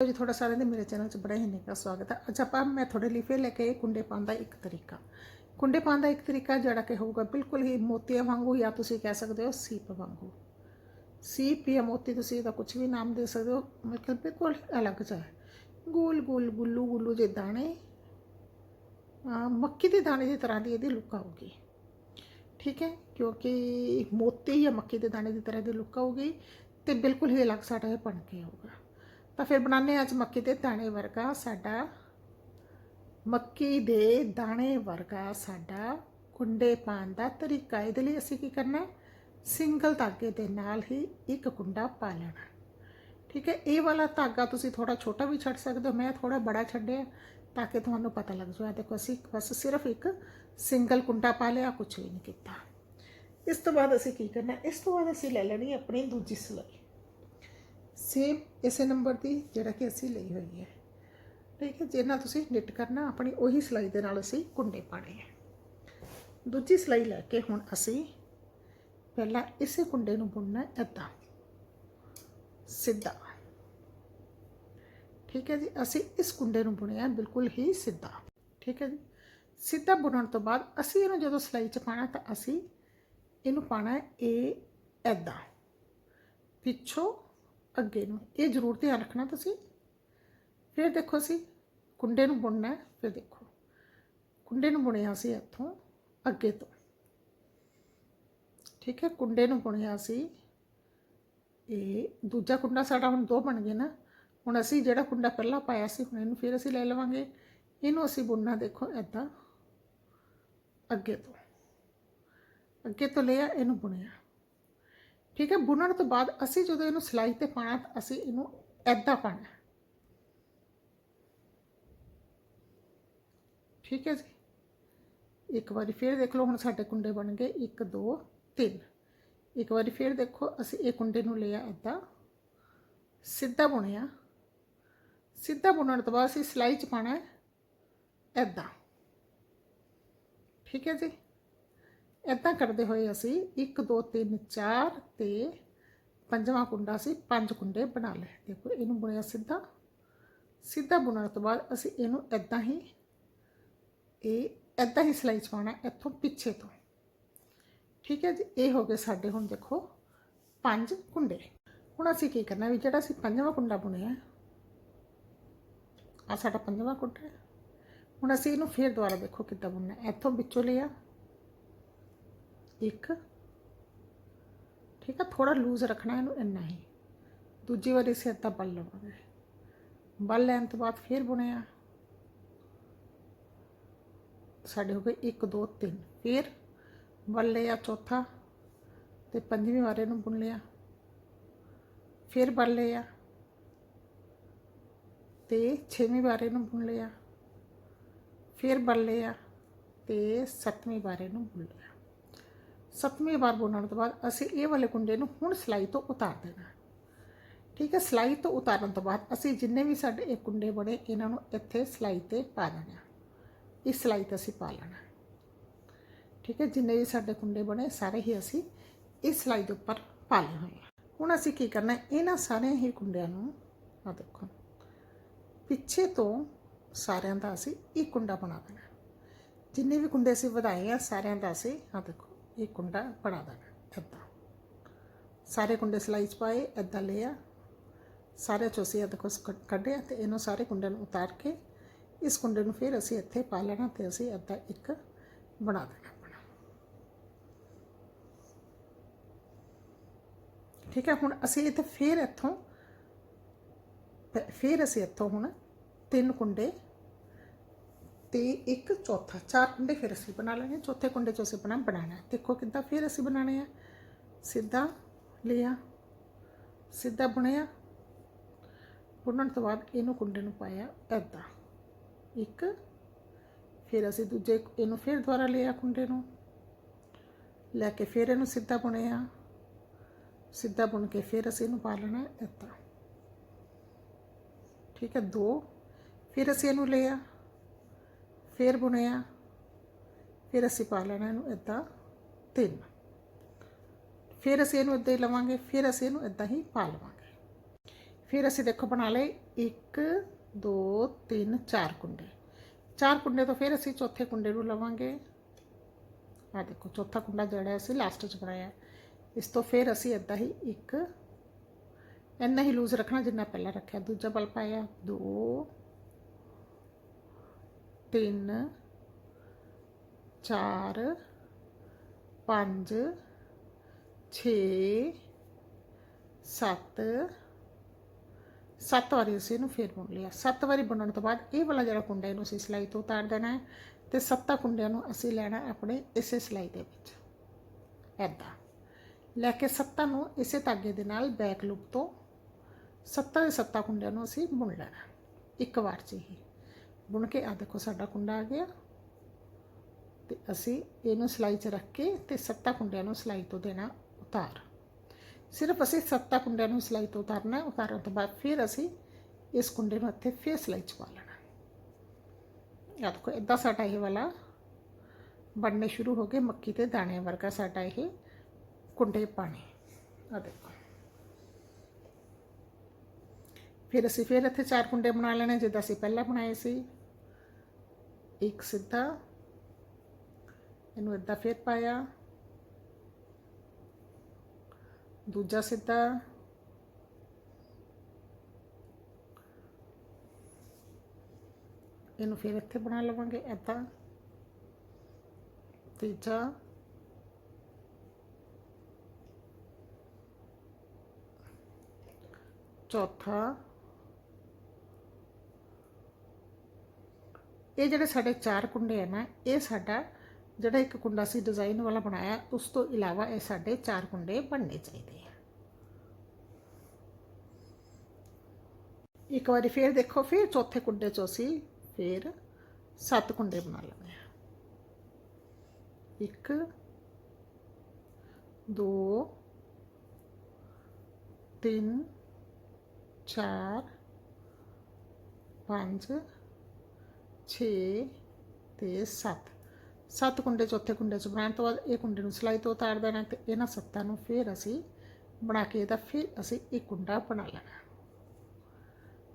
ਜੀ, ਤੁਹਾਡਾ ਸਾਰਿਆਂ ਦੇ ਮੇਰੇ ਚੈਨਲ 'ਚ ਬੜਾ ਹੀ ਨਿੱਘਾ ਸਵਾਗਤ ਹੈ ਅੱਜ ਆਪਾਂ, ਮੈਂ ਤੁਹਾਡੇ ਲਈ ਫਿਰ ਲੈ ਕੇ ਆਈ ਕੁੰਡੇ ਪਾਉਣ ਦਾ ਇੱਕ ਤਰੀਕਾ। ਕੁੰਡੇ ਪਾਉਣ ਦਾ ਇੱਕ ਤਰੀਕਾ ਜਿਹੜਾ ਕਿ ਹੋਊਗਾ ਬਿਲਕੁਲ ਹੀ ਮੋਤੀਆਂ ਵਾਂਗੂ ਜਾਂ ਤੁਸੀਂ ਕਹਿ ਸਕਦੇ ਹੋ ਸੀਪ ਵਾਂਗੂ। ਸੀਪ ਜਾਂ ਮੋਤੀ ਤੁਸੀਂ ਇਹਦਾ ਕੁਝ ਵੀ ਨਾਮ ਦੇ ਸਕਦੇ ਹੋ, ਮਤਲਬ ਬਿਲਕੁਲ ਅਲੱਗ ਜਿਹਾ ਗੋਲ ਗੋਲ ਗੁੱਲੂ ਗੁੱਲੂ ਜੇ ਦਾਣੇ ਮੱਕੀ ਦੇ ਦਾਣੇ ਦੀ ਤਰ੍ਹਾਂ ਦੀ ਇਹਦੀ ਲੁੱਕ ਆਊਗੀ। ਠੀਕ ਹੈ, ਕਿਉਂਕਿ ਮੋਤੀ ਜਾਂ ਮੱਕੀ ਦੇ ਦਾਣੇ ਦੀ ਤਰ੍ਹਾਂ ਦੀ ਲੁੱਕ ਆਊਗੀ ਤੇ ਬਿਲਕੁਲ ਹੀ ਅਲੱਗ ਸਾਡਾ ਇਹ ਬਣ ਕੇ ਆਊਗਾ। ਤਾਂ ਫਿਰ ਬਣਾਉਂਦੇ ਹਾਂ ਅੱਜ ਮੱਕੀ ਦੇ ਦਾਣੇ ਵਰਗਾ ਸਾਡਾ। ਮੱਕੀ ਦੇ ਦਾਣੇ ਵਰਗਾ ਸਾਡਾ ਕੁੰਡੇ ਪਾਉਣ ਦਾ ਤਰੀਕਾ। ਇਹਦੇ ਲਈ ਅਸੀਂ ਕੀ ਕਰਨਾ ਸਿੰਗਲ ਧਾਗੇ ਦੇ ਨਾਲ ਹੀ ਇੱਕ ਕੁੰਡਾ ਪਾ ਲੈਣਾ ਠੀਕ ਹੈ, ਇਹ ਵਾਲਾ ਧਾਗਾ ਤੁਸੀਂ ਥੋੜਾ ਛੋਟਾ ਵੀ ਛੱਡ ਸਕਦੇ ਹੋ, ਮੈਂ ਥੋੜਾ ਬੜਾ ਛੱਡਿਆ ਤਾਂ ਕਿ ਤੁਹਾਨੂੰ ਪਤਾ ਲੱਗ ਜਾਵੇ। ਦੇਖੋ, ਅਸੀਂ ਬਸ ਸਿਰਫ ਇੱਕ ਸਿੰਗਲ ਕੁੰਡਾ ਪਾ ਲਿਆ ਕੁਝ ਵੀ ਨਹੀਂ ਕੀਤਾ। ਇਸ ਤੋਂ ਬਾਅਦ ਅਸੀਂ ਕੀ ਕਰਨਾ ਇਸ ਤੋਂ ਬਾਅਦ ਅਸੀਂ ਲੈ ਲੈਣੀ ਆਪਣੀ ਦੂਜੀ ਸਿਲਾਈ। ਸੇਮ ਇਸੇ ਨੰਬਰ ਦੀ ਜਿਹੜਾ ਕਿ ਅਸੀਂ ਲਈ ਹੋਈ ਹੈ। ਠੀਕ ਹੈ ਜਿਹਨਾਂ ਤੁਸੀਂ ਨਿੱਟ ਕਰਨਾ, ਆਪਣੀ ਉਹੀ ਸਿਲਾਈ ਦੇ ਨਾਲ ਅਸੀਂ ਕੁੰਡੇ ਪਾਣੇ ਹੈ। ਦੂਜੀ ਸਿਲਾਈ ਲੈ ਕੇ ਹੁਣ ਅਸੀਂ ਪਹਿਲਾਂ ਇਸੇ ਕੁੰਡੇ ਨੂੰ ਬੁਣਨਾ ਹੈ ਸਿੱਧਾ। ਠੀਕ ਹੈ ਜੀ, ਅਸੀਂ ਇਸ ਕੁੰਡੇ ਨੂੰ ਬੁਣਿਆ ਬਿਲਕੁਲ ਹੀ ਸਿੱਧਾ। ਠੀਕ ਹੈ ਜੀ, ਸਿੱਧਾ ਬੁਣਨ ਤੋਂ ਬਾਅਦ ਅਸੀਂ ਇਹਨੂੰ ਜਦੋਂ ਸਿਲਾਈ 'ਚ ਪਾਣਾ ਤਾਂ ਅਸੀਂ ਇਹਨੂੰ ਪਾਣਾ ਇਹ ਏਦਾਂ ਪਿੱਛੋਂ ਅੱਗੇ ਨੂੰ। ਇਹ ਜ਼ਰੂਰ ਧਿਆਨ ਰੱਖਣਾ ਤੁਸੀਂ। ਫਿਰ ਦੇਖੋ ਅਸੀਂ ਕੁੰਡੇ ਨੂੰ ਬੁਣਨਾ ਹੈ, ਫਿਰ ਦੇਖੋ। ਕੁੰਡੇ ਨੂੰ ਬੁਣਿਆ ਸੀ ਇੱਥੋਂ ਅੱਗੇ ਤੋਂ। ਠੀਕ ਹੈ, ਕੁੰਡੇ ਨੂੰ ਬੁਣਿਆ ਸੀ। ਇਹ ਦੂਜਾ ਕੁੰਡਾ ਸਾਡਾ ਹੁਣ ਦੋ ਬਣ ਗਏ ਨਾ। ਹੁਣ ਅਸੀਂ ਜਿਹੜਾ ਕੁੰਡਾ ਪਹਿਲਾਂ ਪਾਇਆ ਸੀ, ਹੁਣ ਇਹਨੂੰ ਫਿਰ ਅਸੀਂ ਲੈ ਲਵਾਂਗੇ। ਇਹਨੂੰ ਅਸੀਂ ਬੁਣਨਾ ਦੇਖੋ ਐਦਾਂ ਅੱਗੇ ਤੋਂ। ਅੱਗੇ ਤੋਂ ਲਿਆ, ਇਹਨੂੰ ਬੁਣਿਆ। ਠੀਕ ਹੈ, ਬੁਣਨ ਤੋਂ ਬਾਅਦ ਅਸੀਂ ਜਦੋਂ ਇਹਨੂੰ ਸਿਲਾਈ ਤੇ ਪਾਣਾ ਤਾਂ ਅਸੀਂ ਇਹਨੂੰ ਐਦਾਂ ਪਾਣਾ ਠੀਕ ਹੈ ਜੀ। ਇੱਕ ਵਾਰੀ ਫੇਰ ਦੇਖ ਲਓ, ਹੁਣ ਸਾਡੇ ਕੁੰਡੇ ਬਣ ਗਏ 1 2 3 ਇੱਕ ਵਾਰੀ ਫੇਰ ਦੇਖੋ, ਅਸੀਂ ਇਹ ਕੁੰਡੇ ਨੂੰ ਲਿਆ ਐਦਾਂ ਸਿੱਧਾ ਬੁਣਿਆ। ਸਿੱਧਾ ਬੁਣਨ ਤੋਂ ਬਾਅਦ ਅਸੀਂ ਸਿਲਾਈ ਚ ਪਾਣਾ ਹੈ ਐਦਾਂ ਠੀਕ ਹੈ ਜੀ। ਇਦਾਂ ਕਰਦੇ ਹੋਏ ਅਸੀਂ 1 2 3 4 ਤੇ ਪੰਜਵਾਂ ਕੁੰਡਾ ਸੀ ਪੰਜ ਕੁੰਡੇ ਬਣਾ ਲਏ। ਦੇਖੋ, ਇਹਨੂੰ ਬੁਣਿਆ ਸਿੱਧਾ। ਸਿੱਧਾ ਬੁਣਨ ਤੋਂ ਬਾਅਦ ਅਸੀਂ ਇਹਨੂੰ ਇਦਾਂ ਹੀ, ਇਹ ਇਦਾਂ ਹੀ ਸਿਲਾਈ ਚ ਇੱਥੋਂ ਪਿੱਛੇ ਤੋਂ। ਠੀਕ ਹੈ ਜੀ, ਇਹ ਹੋ ਗਏ ਸਾਡੇ ਹੁਣ ਦੇਖੋ ਪੰਜ ਕੁੰਡੇ। ਹੁਣ ਅਸੀਂ ਕੀ ਕਰਨਾ ਵੀ ਜਿਹੜਾ ਅਸੀਂ ਪੰਜਵਾਂ ਕੁੰਡਾ ਬੁਣਿਆ ਆ ਸਾਡਾ ਪੰਜਵਾਂ ਕੁੰਡਾ ਹੁਣ ਅਸੀਂ ਇਹਨੂੰ ਫੇਰ ਦੁਬਾਰਾ ਦੇਖੋ ਕਿੱਦਾਂ ਬੁਣਨਾ ਇੱਥੋਂ ਵਿੱਚੋਂ ਲਿਆ। ਇੱਕ। ਠੀਕ ਆ ਥੋੜਾ ਲੂਜ਼ ਰੱਖਣਾ ਇਹਨੂੰ ਇੰਨਾ ਹੀ ਦੂਜੀ ਵਾਰੀ ਅਸੀਂ ਏਦਾਂ ਬਲ ਲਵਾਂਗੇ। ਬਲ ਲੈਣ ਤੋਂ ਬਾਅਦ ਫਿਰ ਬੁਣਿਆ। ਸਾਡੇ ਹੋ ਗਏ 1 2 3 ਫਿਰ ਬੱਲ ਲਿਆ ਚੌਥਾ ਤੇ ਪੰਜਵੀਂ ਵਾਰ ਇਹਨੂੰ ਬੁਣ ਲਿਆ। ਫਿਰ ਬੱਲ ਲਿਆ ਤੇ ਛੇਵੀਂ ਵਾਰ ਇਹਨੂੰ ਬੁਣ ਲਿਆ। ਫਿਰ ਬੱਲ ਲਿਆ ਤੇ ਸੱਤਵੀਂ ਵਾਰ ਇਹਨੂੰ ਬੁਣ ਲਿਆ। ਸੱਤਵੀਂ ਵਾਰ ਬੁਣਨ ਤੋਂ ਬਾਅਦ ਅਸੀਂ ਇਹ ਵਾਲੇ ਕੁੰਡੇ ਨੂੰ ਹੁਣ ਸਿਲਾਈ ਤੋਂ ਉਤਾਰ ਦੇਣਾ ਠੀਕ ਹੈ, ਸਿਲਾਈ ਤੋਂ ਉਤਾਰਨ ਤੋਂ ਬਾਅਦ ਅਸੀਂ ਜਿੰਨੇ ਵੀ ਸਾਡੇ ਇਹ ਕੁੰਡੇ ਬਣੇ, ਇਹਨਾਂ ਨੂੰ ਇੱਥੇ ਸਿਲਾਈ ਤੇ ਪਾ ਦੇਣਾ ਇਸ ਸਿਲਾਈ ਤੇ ਅਸੀਂ ਪਾ ਲੈਣਾ ਠੀਕ ਹੈ, ਜਿੰਨੇ ਵੀ ਸਾਡੇ ਕੁੰਡੇ ਬਣੇ, ਸਾਰੇ ਹੀ ਅਸੀਂ ਇਸ ਸਿਲਾਈ ਦੇ ਉੱਪਰ ਪਾ ਲਏ ਹੋਏ ਹੁਣ ਅਸੀਂ ਕੀ ਕਰਨਾ ਇਹਨਾਂ ਸਾਰੇ ਹੀ ਕੁੰਡਿਆਂ ਨੂੰ ਆ ਦੇਖੋ। ਪਿੱਛੇ ਤੋਂ ਸਾਰਿਆਂ ਦਾ ਅਸੀਂ ਇੱਕ ਕੁੰਡਾ ਬਣਾ ਦੇਣਾ ਜਿੰਨੇ ਵੀ ਕੁੰਡੇ ਅਸੀਂ ਵਧਾਏ ਆ, ਸਾਰਿਆਂ ਦਾ ਅਸੀਂ ਆ ਦੇਖੋ। ਇਹ ਕੁੰਡਾ ਬਣਾ ਦੇਣਾ ਇੱਦਾਂ ਸਾਰੇ ਕੁੰਡੇ ਸਿਲਾਈ 'ਚ ਪਾਏ ਇੱਦਾਂ ਲਿਆ ਸਾਰੇ ਚੋਂ ਅਸੀਂ ਇਹ ਦੇਖੋ ਸ- ਕੱਢਿਆ ਤੇ ਇਹਨੂੰ ਸਾਰੇ ਕੁੰਡੇ ਨੂੰ ਉਤਾਰ ਕੇ ਇਸ ਕੁੰਡੇ ਨੂੰ ਫਿਰ ਅਸੀਂ ਇੱਥੇ ਪਾ ਲੈਣਾ ਤੇ ਅਸੀਂ ਇੱਦਾਂ ਇੱਕ ਬਣਾ ਦੇਣਾ ਠੀਕ ਹੈ ਹੁਣ ਅਸੀਂ ਇੱਥੇ ਫਿਰ ਇੱਥੋਂ ਫਿਰ- ਫਿਰ ਅਸੀਂ ਇੱਥੋਂ ਹੁਣ ਤਿੰਨ ਕੁੰਡੇ ਤੇ ਇੱਕ ਚੌਥਾ, ਚਾਰ ਕੁੰਡੇ ਫਿਰ ਅਸੀਂ ਬਣਾ ਲੈਣੇ ਚੌਥੇ ਕੁੰਡੇ ਚੋਂ ਅਸੀਂ ਬਣਾ ਬਣਾਣਾ ਦੇਖੋ ਕਿੱਦਾਂ ਫਿਰ ਅਸੀਂ ਬਣਾਣੇ ਆ। ਸਿੱਧਾ ਲਿਆ, ਸਿੱਧਾ ਬੁਣਿਆ। ਬੁਣਨ ਤੋਂ ਬਾਅਦ ਇਹਨੂੰ ਕੁੰਡੇ ਨੂੰ ਪਾਇਆ ਐਦਾਂ ਇੱਕ, ਫਿਰ ਅਸੀਂ ਦੂਜੇ ਇਹਨੂੰ ਫਿਰ ਦੁਬਾਰਾ ਲਿਆ ਕੁੰਡੇ ਨੂੰ। ਲੈ ਕੇ ਫਿਰ ਇਹਨੂੰ ਸਿੱਧਾ ਬੁਣਿਆ। ਸਿੱਧਾ ਬੁਣ ਕੇ ਫਿਰ ਅਸੀਂ ਇਹਨੂੰ ਪਾ ਲੈਣਾ ਐਦਾਂ ਠੀਕ ਹੈ, ਦੋ, ਫਿਰ ਅਸੀਂ ਇਹਨੂੰ ਲਿਆ। ਫਿਰ ਬੁਣਿਆ। ਫਿਰ ਅਸੀਂ ਪਾ ਲੈਣਾ ਇਹਨੂੰ ਇਦਾਂ ਤਿੰਨ। ਫਿਰ ਅਸੀਂ ਇਹਨੂੰ ਇਦਾਂ ਹੀ ਲਵਾਂਗੇ, ਫਿਰ ਅਸੀਂ ਇਹਨੂੰ ਇਦਾਂ ਹੀ ਪਾ ਲਵਾਂਗੇ। ਫਿਰ ਅਸੀਂ ਦੇਖੋ ਬਣਾ ਲਏ 1 2 3 4 ਕੁੰਡੇ। ਚਾਰ ਕੁੰਡੇ ਤੋਂ ਫਿਰ ਅਸੀਂ ਚੌਥੇ ਕੁੰਡੇ ਨੂੰ ਲਵਾਂਗੇ। ਆ ਦੇਖੋ ਚੌਥਾ ਕੁੰਡਾ ਜਿਹੜਾ ਅਸੀਂ ਲਾਸਟ 'ਚ ਬਣਾਇਆ। ਇਸ ਤੋਂ ਫਿਰ ਅਸੀਂ ਇਦਾਂ ਹੀ ਇੱਕ, ਇੰਨਾ ਹੀ ਲੂਜ਼ ਰੱਖਣਾ ਜਿੰਨਾ ਪਹਿਲਾਂ ਰੱਖਿਆ। ਦੂਜਾ ਬਲ ਪਾਇਆ 2 3 4 5 6 7 ਸੱਤ ਵਾਰੀ ਅਸੀਂ ਇਹਨੂੰ ਫੇਰ ਬੁਣ ਲਿਆ। ਸੱਤ ਵਾਰੀ ਬੁਣਨ ਤੋਂ ਬਾਅਦ ਇਹ ਵਾਲਾ ਜਿਹੜਾ ਕੁੰਡਾ ਇਹਨੂੰ ਅਸੀਂ ਸਿਲਾਈ ਤੋਂ ਉਤਾਰ ਦੇਣਾ ਹੈ ਤੇ ਸੱਤਾਂ ਕੁੰਡਿਆਂ ਨੂੰ ਅਸੀਂ ਲੈਣਾ ਆਪਣੇ ਇਸੇ ਸਿਲਾਈ ਦੇ ਵਿੱਚ। ਐਦਾਂ ਲੈ ਕੇ ਸੱਤਾਂ ਨੂੰ ਇਸੇ ਧਾਗੇ ਦੇ ਨਾਲ ਬੈਕ ਲੂਪ ਤੋਂ ਸੱਤਾਂ ਦੇ ਸੱਤਾਂ ਕੁੰਡਿਆਂ ਨੂੰ ਅਸੀਂ ਬੁਣ ਲੈਣਾ। ਇੱਕ ਵਾਰ 'ਚ ਹੀ। ਬੁਣ ਕੇ ਆ ਦੇਖੋ ਸਾਡਾ ਕੁੰਡਾ ਆ ਗਿਆ। ਤੇ ਅਸੀਂ ਇਹਨੂੰ ਸਿਲਾਈ 'ਚ ਰੱਖ ਕੇ ਤੇ ਸੱਤਾ ਕੁੰਡਿਆਂ ਨੂੰ ਸਿਲਾਈ ਤੋਂ ਦੇਣਾ ਉਤਾਰ। ਸਿਰਫ ਅਸੀਂ ਸੱਤਾ ਕੁੰਡਿਆਂ ਨੂੰ ਸਿਲਾਈ ਤੋਂ ਉਤਾਰਨਾ, ਉਤਾਰਨ ਤੋਂ ਬਾਅਦ ਫਿਰ ਅਸੀਂ ਇਸ ਕੁੰਡੇ ਨੂੰ ਇੱਥੇ ਫਿਰ ਸਿਲਾਈ 'ਚ ਪਾ ਲੈਣਾ। ਆ ਦੇਖੋ ਇਦਾਂ ਸਾਡਾ ਇਹ ਵਾਲਾ ਬਣਨੇ ਸ਼ੁਰੂ ਹੋ ਗਏ। ਮੱਕੀ ਤੇ ਦਾਣੇ ਵਰਗਾ ਸਾਡਾ ਇਹ ਕੁੰਡੇ ਪਾਣੇ। ਆ ਦੇਖੋ। ਫਿਰ ਅਸੀਂ ਫਿਰ ਇੱਥੇ ਚਾਰ ਕੁੰਡੇ ਬਣਾ ਲੈਣੇ, ਜਿੱਦਾਂ ਅਸੀਂ ਪਹਿਲਾਂ ਬਣਾਏ ਸੀ। ਇੱਕ ਸਿੱਧਾ, ਇਹਨੂੰ ਇਦਾਂ ਫਿਰ ਪਾਇਆ। ਦੂਜਾ ਸਿੱਧਾ। ਇਹਨੂੰ ਫਿਰ ਇੱਥੇ ਬਣਾ ਲਵਾਂਗੇ ਇਦਾਂ ਤੀਜਾ। ਚੌਥਾ। ਇਹ ਜਿਹੜੇ ਸਾਡੇ ਚਾਰ ਕੁੰਡੇ ਆ ਨਾ, ਇਹ ਸਾਡਾ ਜਿਹੜਾ ਇੱਕ ਕੁੰਡਾ ਸੀ ਡਿਜ਼ਾਈਨ ਵਾਲਾ ਬਣਾਇਆ, ਉਸ ਤੋਂ ਇਲਾਵਾ ਇਹ ਸਾਡੇ ਚਾਰ ਕੁੰਡੇ ਬਣਨੇ ਚਾਹੀਦੇ ਆ। ਇੱਕ ਵਾਰੀ ਫੇਰ ਦੇਖੋ, ਫਿਰ ਚੌਥੇ ਕੁੰਡੇ ਚੋਂ ਅਸੀਂ ਫਿਰ ਸੱਤ ਕੁੰਡੇ ਬਣਾ ਲਵਾਂਗੇ ਇੱਕ, ਦੋ, ਤਿੰਨ, ਚਾਰ, ਪੰਜ 6 ਤੇ 7 ਸੱਤ ਕੁੰਡੇ ਚੌਥੇ ਕੁੰਡੇ ਚ ਬਣਾਉਣ ਤੋਂ ਬਾਅਦ ਇਹ ਕੁੰਡੇ ਨੂੰ ਸਿਲਾਈ ਤੋਂ ਉਤਾਰ ਦੇਣਾ ਤੇ ਇਹਨਾਂ ਸੱਤਾਂ ਨੂੰ ਫਿਰ ਅਸੀਂ ਬਣਾ ਕੇ ਇਹਦਾ ਫਿਰ ਅਸੀਂ ਇੱਕ ਕੁੰਡਾ ਬਣਾ ਲੈਣਾ।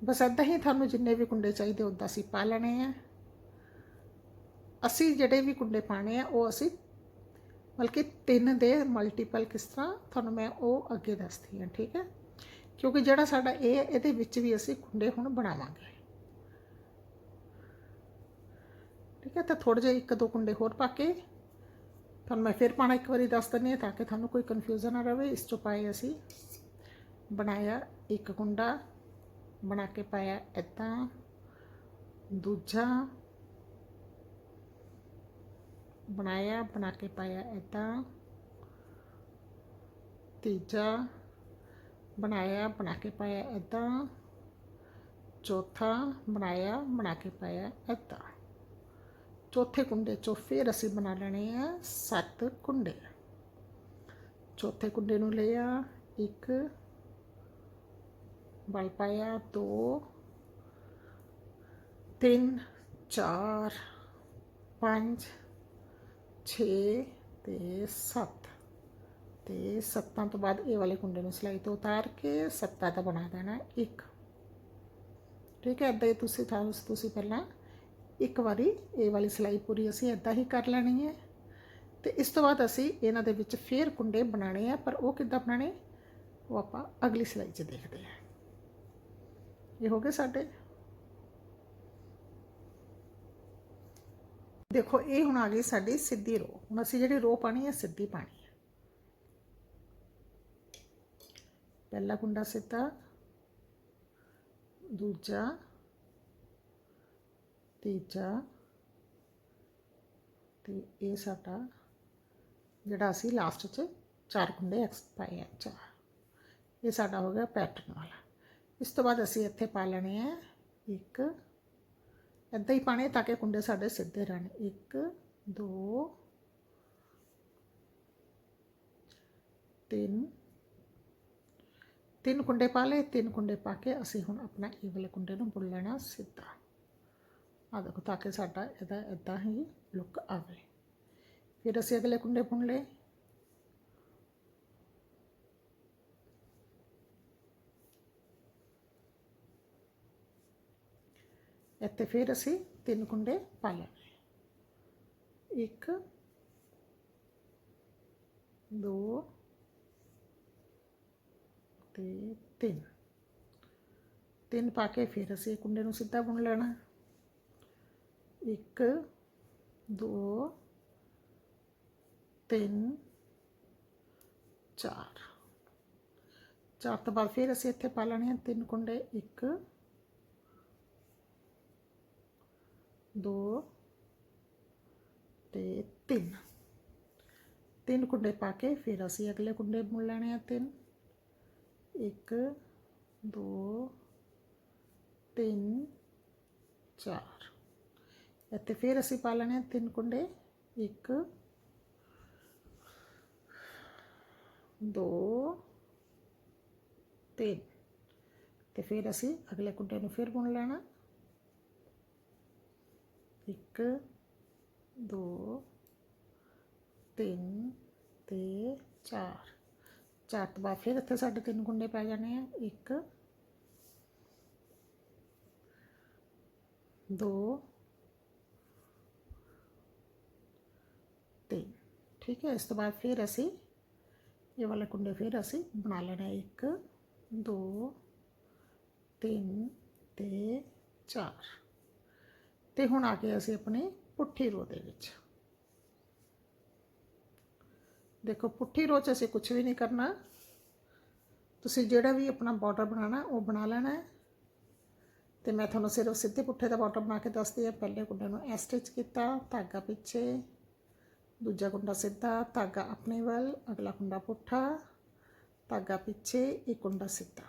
ਬਸ ਏਦਾਂ ਹੀ ਤੁਹਾਨੂੰ ਜਿੰਨੇ ਵੀ ਕੁੰਡੇ ਚਾਹੀਦੇ ਉਦਾਂ ਅਸੀਂ ਪਾ ਲੈਣੇ ਆ। ਅਸੀਂ ਜਿਹੜੇ ਵੀ ਕੁੰਡੇ ਪਾਣੇ ਆ ਉਹ ਅਸੀਂ ਬਲਕਿ ਤਿੰਨ ਦੇ ਮਲਟੀਪਲ ਕਿਸ ਤਰ੍ਹਾਂ ਤੁਹਾਨੂੰ ਮੈਂ ਉਹ ਅੱਗੇ ਦੱਸਦੀ ਹਾਂ ਠੀਕ ਹੈ? ਕਿਉਂਕਿ ਜਿਹੜਾ ਸਾਡਾ ਇਹ ਹੈ, ਇਹਦੇ ਵਿੱਚ ਵੀ ਅਸੀਂ ਕੁੰਡੇ ਹੁਣ ਬਣਾਵਾਂਗੇ। ਠੀਕ ਹੈ, ਤਾਂ ਥੋੜੇ ਜਿਹੇ ਇੱਕ ਦੋ ਕੁੰਡੇ ਹੋਰ ਪਾ ਕੇ ਤੁਹਾਨੂੰ ਮੈਂ ਫਿਰ ਪਾਣਾ ਇੱਕ ਵਾਰੀ ਦੱਸ ਦਿੰਦੀ ਹਾਂ ਤਾਂ ਕਿ ਤੁਹਾਨੂੰ ਕੋਈ ਕਨਫਿਊਜ਼ਨ ਨਾ ਰਹੇ ਇਸ ਚੋਂ ਪਾਏ ਅਸੀਂ ਬਣਾਇਆ ਇੱਕ ਕੁੰਡਾ, ਬਣਾ ਕੇ ਪਾਇਆ ਇਦਾਂ ਦੂਜਾ ਬਣਾਇਆ, ਬਣਾ ਕੇ ਪਾਇਆ ਇਦਾਂ ਤੀਜਾ ਬਣਾਇਆ, ਬਣਾ ਕੇ ਪਾਇਆ ਇਦਾਂ ਚੌਥਾ ਬਣਾਇਆ, ਬਣਾ ਕੇ ਪਾਇਆ ਇਦਾਂ ਚੌਥੇ ਕੁੰਡੇ ਚੋਂ ਫਿਰ ਅਸੀਂ ਬਣਾ ਲੈਣੇ ਆ ਸੱਤ ਕੁੰਡੇ। ਚੌਥੇ ਕੁੰਡੇ ਨੂੰ ਲਿਆ ਇੱਕ ਬਲ ਪਾਇਆ, ਦੋ, ਤਿੰਨ, ਚਾਰ, ਪੰਜ 6 ਤੇ 7 ਤੇ ਸੱਤਾਂ ਤੋਂ ਬਾਅਦ ਇਹ ਵਾਲੇ ਕੁੰਡੇ ਨੂੰ ਸਿਲਾਈ ਤੋਂ ਉਤਾਰ ਕੇ ਸੱਤਾ ਦਾ ਬਣਾ ਦੇਣਾ ਇੱਕ। ਠੀਕ ਹੈ ਇਦਾਂ ਹੀ ਤੁਸੀਂ ਥਾਂ ਤੁਸੀਂ ਪਹਿਲਾਂ ਇੱਕ ਵਾਰੀ ਇਹ ਵਾਲੀ ਸਿਲਾਈ ਪੂਰੀ ਅਸੀਂ ਇਦਾਂ ਹੀ ਕਰ ਲੈਣੀ ਹੈ। ਤੇ ਇਸ ਤੋਂ ਬਾਅਦ ਅਸੀਂ ਇਹਨਾਂ ਦੇ ਵਿੱਚ ਫੇਰ ਕੁੰਡੇ ਬਣਾਣੇ ਆ, ਪਰ ਉਹ ਕਿੱਦਾਂ ਬਣਾਣੇ ਉਹ ਆਪਾਂ ਅਗਲੀ ਸਿਲਾਈ 'ਚ ਦੇਖਦੇ ਹਾਂ। ਇਹ ਹੋ ਗਏ ਸਾਡੇ। ਦੇਖੋ, ਇਹ ਹੁਣ ਆ ਗਈ ਸਾਡੀ ਸਿੱਧੀ ਰੋ। ਹੁਣ ਅਸੀਂ ਜਿਹੜੀ ਰੋ ਪਾਣੀ ਹੈ, ਸਿੱਧੀ ਪਾਣੀ ਹੈ। ਪਹਿਲਾ ਕੁੰਡਾ ਸਿੱਧਾ, ਦੂਜਾ ਤੀਜਾ ਤੇ ਇਹ ਸਾਡਾ ਜਿਹੜਾ ਅਸੀਂ ਲਾਸਟ 'ਚ ਚਾਰ ਕੁੰਡੇ ਐਕਸ ਪਾਏ ਆ, ਚਾਰ। ਇਹ ਸਾਡਾ ਹੋ ਗਿਆ ਪੈਟਰਨ ਵਾਲਾ। ਇਸ ਤੋਂ ਬਾਅਦ ਅਸੀਂ ਇੱਥੇ ਪਾ ਲੈਣੇ ਆ ਇੱਕ। ਇੱਦਾਂ ਹੀ ਪਾਣੇ ਤਾਂ ਕਿ ਕੁੰਡੇ ਸਾਡੇ ਸਿੱਧੇ ਰਹਿਣ। ਇੱਕ, ਦੋ, ਤਿੰਨ। ਤਿੰਨ ਕੁੰਡੇ ਪਾ ਲਏ, ਤਿੰਨ ਕੁੰਡੇ ਪਾ ਕੇ ਅਸੀਂ ਹੁਣ ਆਪਣਾ ਇਹ ਵਾਲੇ ਕੁੰਡੇ ਨੂੰ ਬੁਣ ਲੈਣਾ ਸਿੱਧਾ। ਆ ਦੇਖੋ, ਤਾਂ ਕਿ ਸਾਡਾ ਇਹਦਾ ਇਦਾਂ ਹੀ ਲੁੱਕ ਆਵੇ। ਫਿਰ ਅਸੀਂ ਅਗਲੇ ਕੁੰਡੇ ਬੁਣ ਲਏ। ਇੱਥੇ ਫਿਰ ਅਸੀਂ ਤਿੰਨ ਕੁੰਡੇ ਪਾ ਲੈਣੇ ਇੱਕ, ਦੋ ਤੇ ਤਿੰਨ। ਤਿੰਨ ਪਾ ਕੇ ਫਿਰ ਅਸੀਂ ਕੁੰਡੇ ਨੂੰ ਸਿੱਧਾ ਬੁਣ ਲੈਣਾ। ਇੱਕ, ਦੋ, ਤਿੰਨ, ਚਾਰ। ਚਾਰ ਤੋਂ ਬਾਅਦ ਫਿਰ ਅਸੀਂ ਇੱਥੇ ਪਾ ਲੈਣੇ ਆ ਤਿੰਨ ਕੁੰਡੇ। ਇੱਕ, ਦੋ ਤੇ ਤਿੰਨ। ਤਿੰਨ ਕੁੰਡੇ ਪਾ ਕੇ ਫਿਰ ਅਸੀਂ ਅਗਲੇ ਕੁੰਡੇ ਮੁੜ ਲੈਣੇ ਆ ਤਿੰਨ। ਇੱਕ, ਦੋ, ਤਿੰਨ, ਚਾਰ। ਅਤੇ ਫਿਰ ਅਸੀਂ ਪਾ ਲੈਣੇ ਤਿੰਨ ਕੁੰਡੇ, ਇੱਕ, ਦੋ, ਤਿੰਨ। ਤੇ ਫਿਰ ਅਸੀਂ ਅਗਲੇ ਕੁੰਡੇ ਨੂੰ ਫਿਰ ਬੁਣ ਲੈਣਾ। ਇੱਕ, ਦੋ, ਤਿੰਨ ਤੇ ਚਾਰ। ਚਾਰ ਤੋਂ ਬਾਅਦ ਫਿਰ ਇੱਥੇ ਸਾਡੇ ਤਿੰਨ ਕੁੰਡੇ ਪੈ ਜਾਣੇ ਆ। ਇੱਕ, ਦੋ ਤਿੰਨ ਠੀਕ ਹੈ ਇਸ ਤੋਂ ਬਾਅਦ ਫਿਰ ਅਸੀਂ ਇਹ ਵਾਲੇ ਕੁੰਡੇ ਫਿਰ ਅਸੀਂ ਬਣਾ ਲੈਣਾ ਹੈ। ਇੱਕ ਦੋ ਤਿੰਨ ਤੇ ਚਾਰ ਤੇ ਹੁਣ ਆ ਗਏ ਅਸੀਂ ਆਪਣੇ ਪੁੱਠੀ ਰੋ ਦੇ ਵਿੱਚ ਦੇਖੋ ਪੁੱਠੀ ਰੋ 'ਚ ਅਸੀਂ ਕੁਝ ਵੀ ਨਹੀਂ ਕਰਨਾ ਤੁਸੀਂ ਜਿਹੜਾ ਵੀ ਆਪਣਾ ਬਾਰਡਰ ਬਣਾਉਣਾ ਉਹ ਬਣਾ ਲੈਣਾ ਹੈ ਤੇ ਮੈਂ ਤੁਹਾਨੂੰ ਸਿਰਫ ਸਿੱਧੇ ਪੁੱਠੇ ਦਾ ਬਾਰਡਰ ਬਣਾ ਕੇ ਦੱਸਦੀ ਹਾਂ ਪਹਿਲੇ ਕੁੰਡੇ ਨੂੰ ਐ ਸਟਿਚ ਕੀਤਾ ਧਾਗਾ ਪਿੱਛੇ ਦੂਜਾ ਕੁੰਡਾ ਸਿੱਧਾ, ਧਾਗਾ ਆਪਣੇ ਵੱਲ, ਅਗਲਾ ਕੁੰਡਾ ਪੁੱਠਾ, ਧਾਗਾ ਪਿੱਛੇ ਇੱਕ ਕੁੰਡਾ ਸਿੱਧਾ।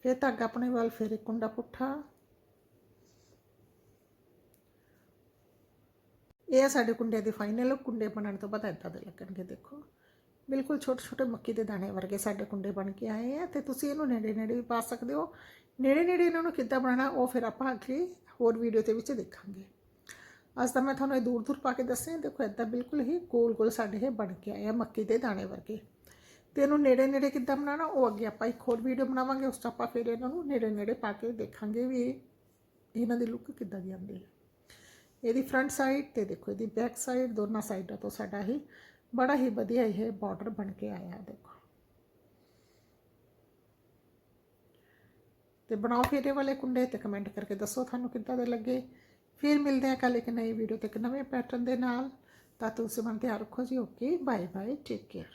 ਫਿਰ ਧਾਗਾ ਆਪਣੇ ਵੱਲ, ਫਿਰ ਇੱਕ ਕੁੰਡਾ ਪੁੱਠਾ। ਇਹ ਆ ਸਾਡੇ ਕੁੰਡੇ ਦੇ ਫਾਈਨਲ ਕੁੰਡੇ ਬਣਨ ਤੋਂ ਬਾਅਦ ਇੱਦਾਂ ਦੇ ਲੱਗਣਗੇ, ਦੇਖੋ। ਬਿਲਕੁਲ ਛੋਟੇ ਛੋਟੇ ਮੱਕੀ ਦੇ ਦਾਣੇ ਵਰਗੇ ਸਾਡੇ ਕੁੰਡੇ ਬਣ ਕੇ ਆਏ ਆ, ਤੇ ਤੁਸੀਂ ਇਹਨੂੰ ਨੇੜੇ ਨੇੜੇ ਵੀ ਪਾ ਸਕਦੇ ਹੋ। ਨੇੜੇ ਨੇੜੇ ਇਹਨਾਂ ਨੂੰ ਕਿੱਦਾਂ ਬਣਾਉਣਾ, ਉਹ ਫਿਰ ਆਪਾਂ ਅਗਲੀ ਹੋਰ ਵੀਡੀਓ ਦੇ ਵਿੱਚ ਦੇਖਾਂਗੇ। ਅੱਜ ਤਾਂ ਮੈਂ ਤੁਹਾਨੂੰ ਇਹ ਦੂਰ ਦੂਰ ਪਾ ਕੇ ਦੱਸਿਆ, ਦੇਖੋ ਇੱਦਾਂ ਬਿਲਕੁਲ ਹੀ ਗੋਲ ਗੋਲ ਸਾਡੇ ਇਹ ਬਣ ਕੇ ਆਏ ਆ ਮੱਕੀ ਦੇ ਦਾਣੇ ਵਰਗੇ। ਤੇ ਇਹਨੂੰ ਨੇੜੇ ਨੇੜੇ ਕਿੱਦਾਂ ਬਣਾਉਣਾ, ਉਹ ਅੱਗੇ ਆਪਾਂ ਇੱਕ ਹੋਰ ਵੀਡੀਓ ਬਣਾਵਾਂਗੇ, ਉਸ 'ਚ ਆਪਾਂ ਫਿਰ ਇਹਨਾਂ ਨੂੰ ਨੇੜੇ ਨੇੜੇ ਪਾ ਕੇ ਦੇਖਾਂਗੇ ਵੀ ਇਹਨਾਂ ਦੀ ਲੁੱਕ ਕਿੱਦਾਂ ਦੀ ਆਉਂਦੀ ਹੈ। ਇਹਦੀ ਫਰੰਟ ਸਾਈਡ ਤੇ ਦੇਖੋ, ਇਹਦੀ ਬੈਕ ਸਾਈਡ ਦੋਨਾਂ ਸਾਈਡਾਂ ਤੋਂ ਸਾਡਾ ਹੀ ਬੜਾ ਹੀ ਵਧੀਆ ਇਹ ਬਾਰਡਰ ਬਣ ਕੇ ਆਇਆ ਦੇਖੋ। ਤੇ ਬਣਾਓ ਫੇਰੇ ਵਾਲੇ ਕੁੰਡੇ ਤੇ ਕਮੈਂਟ ਕਰਕੇ ਦੱਸੋ ਤੁਹਾਨੂੰ ਕਿੱਦਾਂ ਦੇ ਲੱਗੇ। ਫਿਰ ਮਿਲਦੇ ਹਾਂ ਕੱਲ ਇੱਕ ਨਈ ਵੀਡੀਓ ਤੇ ਇੱਕ ਨਵੇਂ ਪੈਟਰਨ ਦੇ ਨਾਲ। ਤਾਂ ਤੁਸੀਂ ਮਨ ਧਿਆਨ ਰੱਖੋ ਜੀ okay bye bye take care